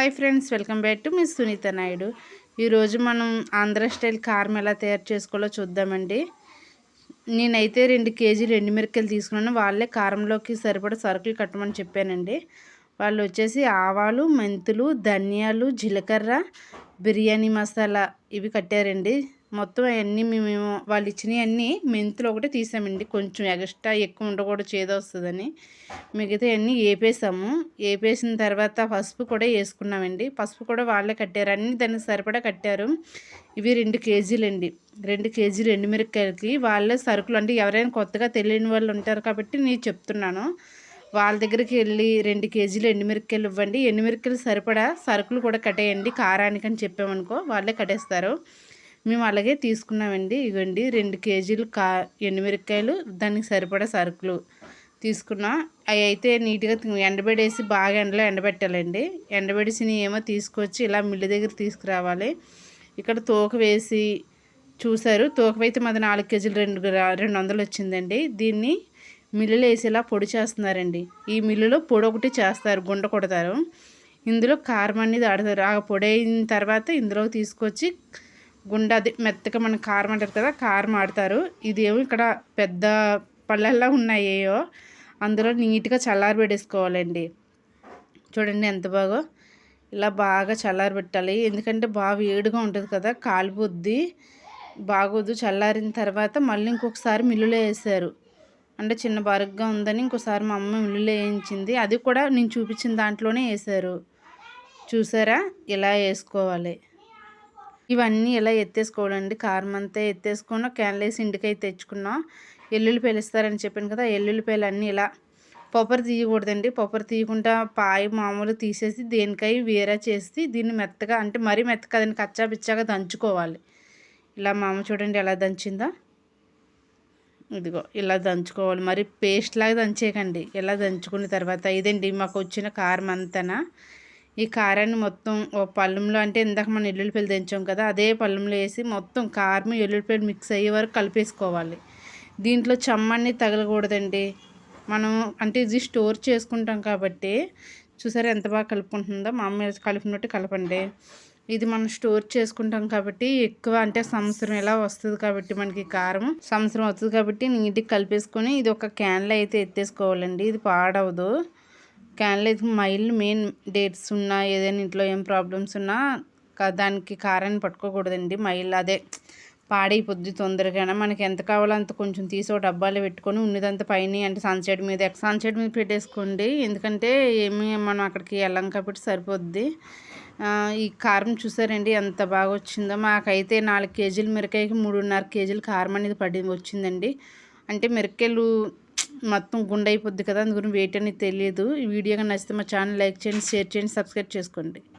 Hi friends welcome back to miss Sunitha Naidu. ఈరోజు మనం Andhra style కారం ఎలా తయారు చేసుకోవాలో చూద్దామండి. నేనైతే రెండు కేజీలు ఎండుమిరకాయలు తీసుకున్నాను. వాళ్ళే కారంలోకి సరిపడ సరుకులు కట్టమని చెప్పానండి. వాళ్ళు వచ్చేసి ఆవాలు మెంతులు ధనియాలు జీలకర్ర బిర్యానీ మసాలా ఇవి కట్టారండి. మొత్తం అవన్నీ మేము వాళ్ళు ఇచ్చినవి అన్నీ మెంతులు ఒకటి తీసామండి. కొంచెం ఎక్స్ట్రా ఎక్కువ ఉండకూడదు చేదు వస్తుందని. మిగతా అన్నీ వేపేసాము వేపేసిన తర్వాత పసుపు కూడా వేసుకున్నామండి. పసుపు కూడా వాళ్ళే కట్టారు. అన్నీ దానికి సరిపడా కట్టారు. ఇవి రెండు కేజీలండి. రెండు కేజీలు ఎండుమిరకాయలకి వాళ్ళే సరుకులు అంటే ఎవరైనా కొత్తగా తెలియని వాళ్ళు ఉంటారు కాబట్టి నేను చెప్తున్నాను. వాళ్ళ దగ్గరికి వెళ్ళి రెండు కేజీలు ఎండుమిరకాయలు ఇవ్వండి. ఎండుమిరకాయలు సరిపడా సరుకులు కూడా కట్టేయండి. కారానికి అని చెప్పామనుకో వాళ్ళే కట్టేస్తారు. మేము అలాగే తీసుకున్నామండి. ఇవ్వండి రెండు కేజీలు కా ఎండుమిరకాయలు దానికి సరిపడా సరుకులు తీసుకున్నాం. అవి అయితే నీట్గా ఎండబెడేసి బాగా ఎండలో ఎండబెట్టాలండి. ఎండబెడిసినవి ఏమో తీసుకొచ్చి ఇలా మిల్లు దగ్గర తీసుకురావాలి. ఇక్కడ తోక వేసి చూశారు. తోకవైతే మాది నాలుగు కేజీలు రెండు రెండు వందలు వచ్చిందండి. దీన్ని మిల్లులు వేసి ఇలా పొడి చేస్తున్నారండి. ఈ మిల్లులో పొడి ఒకటి చేస్తారు గుండ కొడతారు. ఇందులో కారం అనేది ఆడతారు ఆ పొడి అయిన తర్వాత ఇందులో తీసుకొచ్చి గుండె అది మెత్తగా మన కారం అంటారు కదా కారం ఆడతారు. ఇదేమో ఇక్కడ పెద్ద పళ్ళల్లో ఉన్నాయేయో అందులో నీట్గా చల్లారి పెట్టేసుకోవాలండి. చూడండి ఎంత బాగో. ఇలా బాగా చల్లారి పెట్టాలి. ఎందుకంటే బాగా వేడిగా ఉంటుంది కదా కాలిపోద్ది బాగోదు. చల్లారిన తర్వాత మళ్ళీ ఇంకొకసారి మిల్లులో వేసారు. అంటే చిన్న బరుగ్గా ఉందని ఇంకోసారి మా అమ్మ మిల్లులో వేయించింది. అది కూడా నేను చూపించిన దాంట్లోనే వేసారు. చూసారా? ఇలా వేసుకోవాలి. ఇవన్నీ ఇలా ఎత్తేసుకోవాలండి? కారం అంతా ఎత్తేసుకున్న క్యాన్లేసి ఇంటికైతే తెచ్చుకున్నాం. ఎల్లుల్లి పేలుస్తారని చెప్పాను కదా ఎల్లుల్లిపాయలు అన్నీ ఇలా పొప్పరు తీయకూడదండి. పొప్పరు తీయకుండా పాయ మామూలు తీసేసి దేనికై వేరే చేసి దీన్ని మెత్తగా అంటే మరీ మెత్తగా కదండి కచ్చా పిచ్చాగా దంచుకోవాలి. ఇలా మామ చూడండి ఎలా దంచిందా. ఇదిగో ఇలా దంచుకోవాలి. మరి పేస్ట్ లాగా దంచేయకండి. ఇలా దంచుకున్న తర్వాత ఇదండి మాకు వచ్చిన కారం అంతనా. ఈ కారాన్ని మొత్తం ఓ పళ్ళంలో అంటే ఇందాక మనం ఎల్లుల్లిపల్లి తెంచాం కదా అదే పళ్ళంలో వేసి మొత్తం కారం ఎల్లుల్లిపల్లి మిక్స్ అయ్యే వరకు కలిపేసుకోవాలి. దీంట్లో చమ్మన్ని తగలకూడదండి. మనం అంటే ఇది స్టోర్ చేసుకుంటాం కాబట్టి చూసారా ఎంత బాగా కలుపుకుంటుందో? మా అమ్మ కలిపినట్టు కలపండి. ఇది మనం స్టోర్ చేసుకుంటాం కాబట్టి ఎక్కువ అంటే సంవత్సరం ఎలా వస్తుంది కాబట్టి మనకి కారం సంవత్సరం వస్తుంది కాబట్టి నీట్గా కలిపేసుకొని ఇది ఒక క్యాన్లో అయితే ఎత్తేసుకోవాలండి. ఇది పాడవదు. క్యాన్లో మైల్ మెయిన్ డేట్స్ ఉన్నా ఏదైనా ఇంట్లో ఏం ప్రాబ్లమ్స్ ఉన్నా దానికి కారాన్ని పట్టుకోకూడదండి. మైల్ అదే పాడైపోద్ది తొందరగా మనకి ఎంత కావాలో అంత కొంచెం తీసి ఒక డబ్బాలో పెట్టుకొని ఉన్నదంతా పైన అంటే సన్సెట్ మీద సన్సెట్ మీద పెట్టేసుకోండి. ఎందుకంటే ఏమి మనం అక్కడికి వెళ్ళాం కాబట్టి సరిపోద్ది. ఈ కారం చూసారండి ఎంత బాగా వచ్చిందో. మాకైతే నాలుగు కేజీలు మిరకాయకి మూడున్నర కేజీలు కారం అనేది పడి వచ్చిందండి. అంటే మిరకాయలు మొత్తం గుండె అయిపోద్ది కదా అందుకని వెయిట్ అనేది తెలియదు. ఈ వీడియో నచ్చితే మా ఛానల్ లైక్ చేయండి షేర్ చేయండి సబ్స్క్రైబ్ చేసుకోండి.